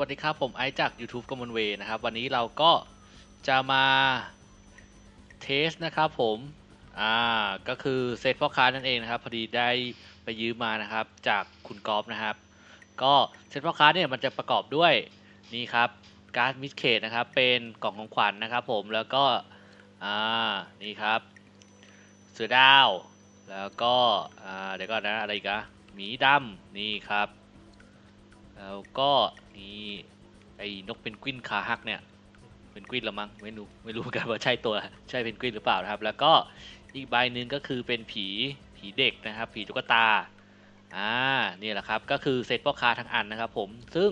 วัสดีครับ ผมไอจาก YouTube กมลเวย์นะครับ วันนี้เราก็จะมาเทสนะครับผมอ่าก็คือเซตพ่อค้านั่นเองนะครับ พอดีได้ไปยืมมานะครับจากคุณกอล์ฟนะครับ ก็เซตพ่อค้าเนี่ยมันจะประกอบด้วยนี่ครับการ์ดมิดเคดนะครับ เป็นกล่องของขวัญนะครับผมแล้วก็อ่านี่ครับ เสือดาว แล้วก็อ่าเดี๋ยวก่อนนะอะไรกะหมีดำนี่ครับ แล้วก็ นี่ไอ้นกเพนกวินขาหักเนี่ยเพนกวินละมั้งไม่รู้ไม่รู้กันว่าใช่ตัวใช่เพนกวินหรือเปล่านะครับ แล้วก็อีกใบหนึ่งก็คือเป็นผีผีเด็กนะครับ ผีตุ๊กตาอ่านี่แหละครับก็คือเซตพ่อค้าทั้งอันนะครับผมซึ่ง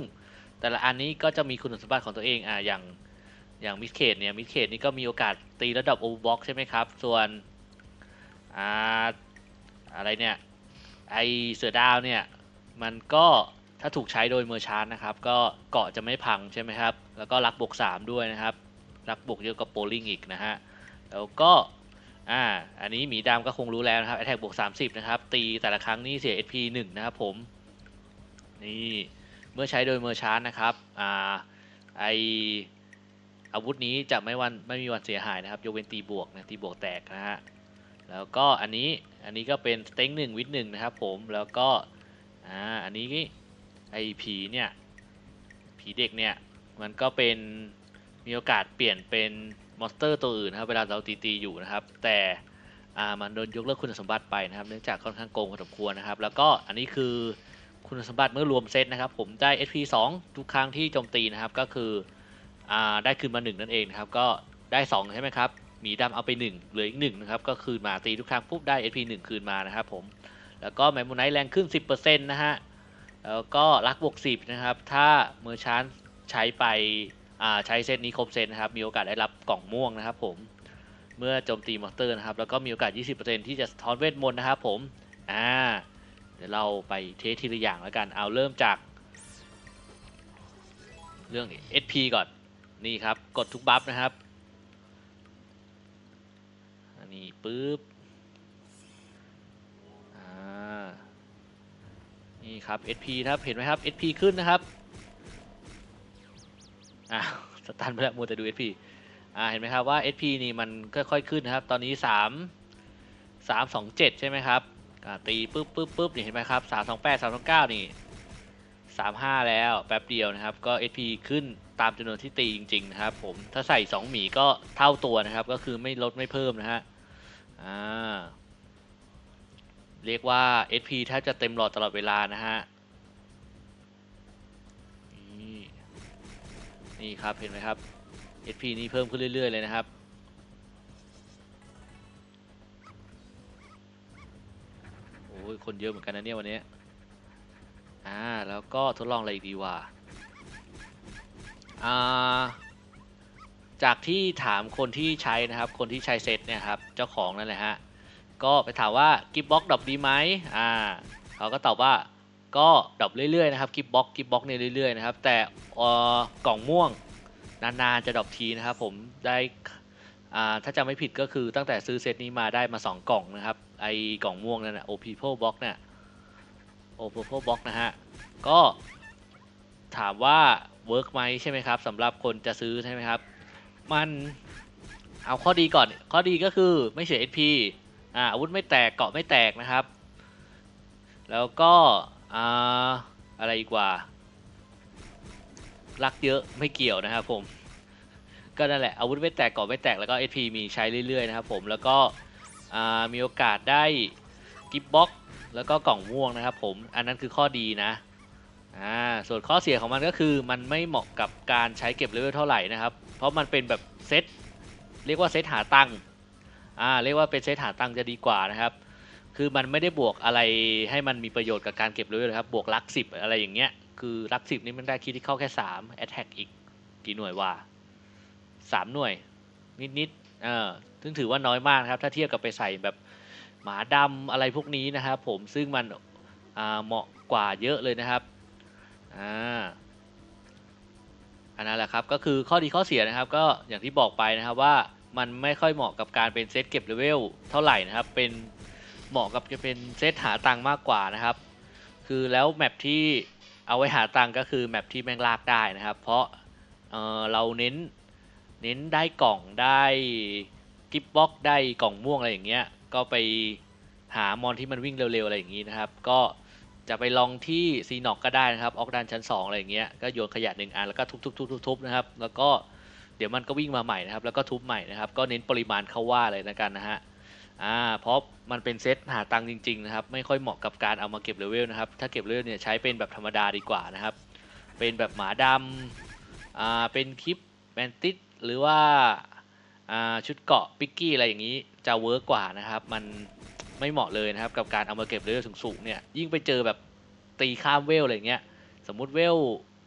แต่ละอันนี้ก็จะมีคุณสมบัติของตัวเองอ่าอย่างอย่างมิสเคดเนี่ยมิสเคดนี่ก็มีโอกาสตีระดับโอเวอร์บ็อกใช่ไหมครับ ส่วนอ่าอะไรเนี่ยไอเสือดาวเนี่ยมันก็ ถ้าถูกใช้โดยเมอร์ชานนะครับ ก็เกาะจะไม่พังใช่ไหมครับ แล้วก็รักบวก 3 ด้วยนะครับ รักบวกเยอะกว่าโปลิงอีกนะฮะ แล้วก็อ่าอันนี้หมีดำก็คงรู้แล้วนะครับ a t แทกบวก 30 นะครับ ตีแต่ละครั้งนี่เสีย SP 1 นะครับผม นี่เมื่อใช้โดยเมอร์ชานนะครับอ่าไออาวุธนี้จะไม่วันไม่มีวันเสียหายนะครับยกเว้นตีบวกนะตีบวกแตกนะฮะแล้วก็อันนี้อันนี้ก็เป็นสเต็งหนึ่งวิทหนึ่งนะครับผมแล้วก็อ่าอันนี้ ไอผีเนี่ย ผีเด็กเนี่ย มันก็เป็นมีโอกาสเปลี่ยนเป็นมอนสเตอร์ตัวอื่นครับเวลาเราตีตีๆอยู่นะครับ แต่มันโดนยกเลิกคุณสมบัติไปนะครับ เนื่องจากค่อนข้างโกงพอสมควรนะครับ แล้วก็อันนี้คือคุณสมบัติเมื่อรวมเซตนะครับ ผมได้ SP 2 ทุกครั้งที่โจมตีนะครับ ก็คืออได้คืนมา 1 นั่นเองนะครับ ก็ได้ 2 ใช่ไหมครับ มีดำเอาไป 1 เหลืออีก1นะครับ ก็คืนมาตีทุกครั้งปุ๊บได้ SP 1 คืนมานะครับผม แล้วก็แมมโมไนท์แรงขึ้น 10%นะฮะ แล้วก็รักบวก10นะครับ ถ้าเมอร์ชานใช้ไปใช้เซตนี้ครบเซตนะครับ มีโอกาสได้รับกล่องม่วงนะครับผม เมื่อโจมตีมอนสเตอร์นะครับ แล้วก็มีโอกาส 20%ที่จะสะท้อนเวทมนต์นะครับผม อ่า เดี๋ยวเราไปเทสทีละอย่างแล้วกัน เอาเริ่มจาก เรื่อง SP ก่อน นี่ครับ กดทุกบัฟนะครับ อันนี้ปึ๊บ อ่า นี่ ครับ SP ครับเห็นไหมครับ SP ขึ้นนะครับอ้าวสตันไปแล้วมัวแต่ดู SP อ่าเห็นไหมครับว่า SP นี่มันค่อยๆขึ้นนะครับ ตอนนี้ 3 3 2 7 ใช่ไหมครับอ่าตีปุ๊บปุ๊บปุ๊บนี่เห็นไหมครับ 3 2 8 3 2 9 นี่ 3 5 แล้วแป๊บเดียวนะครับ ก็ SP ขึ้นตามจำนวนที่ตีจริง ๆ นะครับผมถ้าใส่ 2 หมีก็เท่าตัวนะครับ ก็คือไม่ลดไม่เพิ่มนะฮะอ่า เรียกว่า SP แทบจะเต็มหลอดตลอดเวลานะฮะ นี่นี่ครับเห็นไหมครับ SP นี่เพิ่มขึ้นเรื่อย ๆ เลยนะครับ โอ้ยคนเยอะเหมือนกันนะเนี่ยวันนี้ อ่า แล้วก็ทดลองอะไรอีกดีว่าอ่าจากที่ถามคนที่ใช้นะครับ คนที่ใช้เซตเนี่ยครับ เจ้าของนั่นแหละฮะ ก็ไปถามว่ากิฟบ็อกดรอปดีไหมอ่าเขาก็ตอบว่าก็ดรอปเรื่อยๆนะครับกิฟบ็อกกิฟบ็อกเนี่ยเรื่อยๆนะครับแต่อ่อกล่องม่วงนานๆจะดรอปทีนะครับผมได้อ่าถ้าจำไม่ผิดก็คือตั้งแต่ซื้อเซตนี้มาได้มา 2 กล่องนะครับ ไอกล่องม่วงนั่นนะ o people box เนี่ย o people box นะฮะ ก็ถามว่าเวิร์กไหมใช่ไหมครับสำหรับคนจะซื้อใช่ไหมครับ มันเอาข้อดีก่อนข้อดีก็คือไม่เสีย SP อ่าอาวุธไม่แตกเกาะไม่แตกนะครับ แล้วก็อ่าอะไรอีกว่า รักเยอะไม่เกี่ยวนะครับผม ก็นั่นแหละอาวุธไม่แตกเกาะไม่แตกแล้วก็ SP มีใช้เรื่อยๆนะครับผมแล้วก็อ่ามีโอกาสได้กิฟบ็อกแล้วก็กล่องม่วงนะครับผม อันนั้นคือข้อดีนะอ่าส่วนข้อเสียของมันก็คือมันไม่เหมาะกับการใช้เก็บเลเวลเท่าไหร่นะครับ เพราะมันเป็นแบบเซตเรียกว่าเซตหาตังค์ อ่าเรียกว่าเป็นเซตหานตังจะดีกว่านะครับ คือมันไม่ได้บวกอะไรให้มันมีประโยชน์กับการเก็บเลเลนะครับ บวกลักสิบอะไรอย่างเงี้ย คือลักสิบนี่มันได้คิดที่เข้าแค่สามแอตแทกอีกกี่หน่วยว่าสามหน่วย นิดนิดๆเออซึ่งถือว่าน้อยมากครับ ถ้าเทียบกับไปใส่แบบหมาดำอะไรพวกนี้นะครับ ผมซึ่งมันเหมาะกว่าเยอะเลยนะครับอ่าอันนั้นแหละครับก็คือข้อดีข้อเสียนะครับ ก็อย่างที่บอกไปนะครับว่า มันไม่ค่อยเหมาะกับการเป็นเซตเก็บเลเวลเท่าไหร่นะครับ เป็นเหมาะกับจะเป็นเซตหาตังค์มากกว่านะครับ คือแล้วแมปที่เอาไว้หาตังค์ก็คือแมปที่แม่งลากได้นะครับ เพราะเเราเน้นเน้นได้กล่องได้กิฟบ็อกได้กล่องม่วงอะไรอย่างเงี้ย ก็ไปหามอนที่มันวิ่งเร็วๆอะไรอย่างงี้นะครับ ก็จะไปลองที่ซีนอกก็ได้นะครับ ออกด้านชั้น2อะไรอย่างเงี้ย ก็โยนขยะหนึ่งอันแล้วก็ทุบๆๆๆนะครับ แล้วก็ เดี๋ยวมันก็วิ่งมาใหม่นะครับแล้วก็ทุบใหม่นะครับก็เน้นปริมาณเข้าว่าเลยนะกันนะฮะอ่าเพราะมันเป็นเซตหาตังจริงๆนะครับไม่ค่อยเหมาะกับการเอามาเก็บเลเวลนะครับถ้าเก็บเลเวลเนี่ยใช้เป็นแบบธรรมดาดีกว่านะครับเป็นแบบหมาดำอ่าเป็นคลิปแมนติสหรือว่าอ่าชุดเกาะปิกกี้อะไรอย่างนี้จะเวิร์กกว่านะครับมันไม่เหมาะเลยนะครับกับการเอามาเก็บเลเวลสูงๆเนี่ยยิ่งไปเจอแบบตีข้ามเวลอะไรเงี้ยสมมุติเวล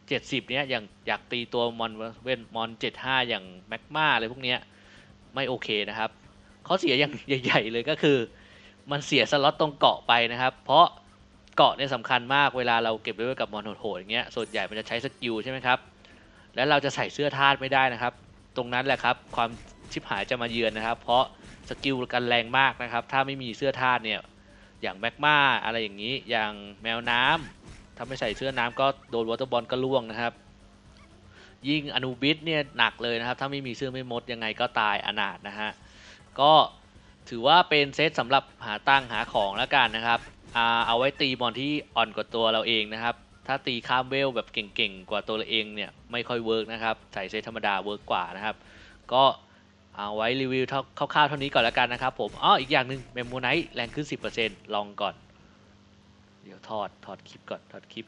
70 เนี้ยอย่างอยากตีตัวมอนเวนมอน 75 อย่างแมกมาอะไรพวกเนี้ยไม่โอเคนะครับเข้อเสียอย่างใหญ่ๆเลยก็คือ มันเสียสล็อตตรงเกาะไปนะครับ เพราะเกาะเนี่ยสำคัญมากเวลาเราเก็บเลเวลกับมอนโหดๆอย่างเงี้ยส่วนใหญ่มันจะใช้สกิลใช่ไหมครับแล้วเราจะใส่เสื้อธาตุไม่ได้นะครับ ตรงนั้นแหละครับ ความชิบหายจะมาเยือนนะครับ เพราะสกิลกันแรงมากนะครับ ถ้าไม่มีเสื้อธาตุเนี่ยอย่างแมกมาอะไรอย่างนี้ อย่างแมวน้ำ ถ้าไม่ใส่เสื้อน้ำก็โดนวอเตอร์บอลก็ล่วงนะครับ ยิ่งอนูบิสเนี่ยหนักเลยนะครับ ถ้าไม่มีเสื้อไม่มดยังไงก็ตายอนาถนะฮะ ก็ถือว่าเป็นเซตสำหรับหาตั้งหาของแล้วกันนะครับอ่าเอาไว้ตีบอลที่อ่อนกว่าตัวเราเองนะครับ ถ้าตีข้ามเวลแบบเก่งๆกว่าตัวเราเองเนี่ยไม่ค่อยเวิร์กนะครับ ใส่เซตธรรมดาเวิร์กกว่านะครับ ก็เอาไว้รีวิวเท่าคร่าวๆเท่านี้ก่อนแล้วกันนะครับผมอ๋ออีกอย่างหนึ่งเมมโมไนท์แรงขึ้น 10%ลองก่อน เดี๋ยวถอดถอดคลิปก่อนถอดคลิป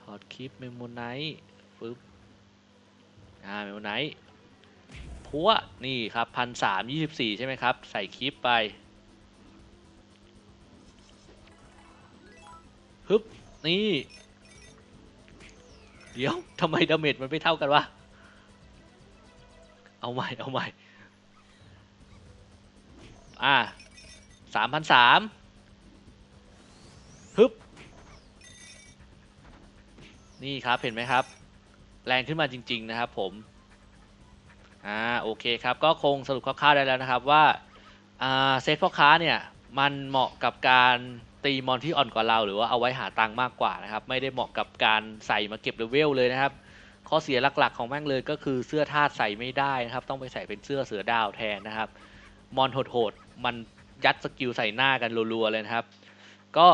ถอดคลิปเมมโมไนท์ฟึบอ่าเมมโมไนท์พัวนี่ครับพันสามยี่สิบสี่ใช่ไหมครับ ใส่คลิปไปฮึบนี่ เดี๋ยวทำไมดาเมจมันไม่เท่ากันวะ เอาใหม่ เอาใหม่ อ่าสามพันสาม ฮึบนี่ครับเห็นไหมครับ แรงขึ้นมาจริง ๆ นะครับผมอ่าโอเคครับก็คงสรุปคร่าวๆได้แล้วนะครับว่าอ่าเซตพ่อค้าเนี่ยมันเหมาะกับการตีมอนที่อ่อนกว่าเรา หรือว่าเอาไว้หาตังค์มากกว่านะครับ ไม่ได้เหมาะกับการใส่มาเก็บเลเวลเลยนะครับ ข้อเสียหลักๆของแม่งเลยก็คือเสื้อทาสใส่ไม่ได้นะครับ ต้องไปใส่เป็นเสื้อเสือดาวแทนนะครับ มอนโหดๆมันยัดสกิลใส่หน้ากันรัวๆเลยนะครับ ก็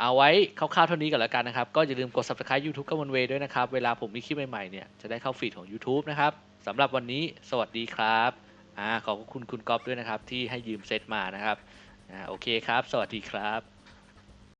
เอาไว้คร่าวๆเท่านี้ก่อนแล้วกันนะครับ ก็อย่าลืมกด subscribe YouTube กับวันเวด้วยนะครับ เวลาผมมีคลิปใหม่ๆเนี่ยจะได้เข้าฟีดของ YouTube นะครับสำหรับวันนี้สวัสดีครับอ่าขอบคุณคุณก๊อฟด้วยนะครับ ที่ให้ยืมเซตมานะครับอ่าโอเคครับ สวัสดีครับ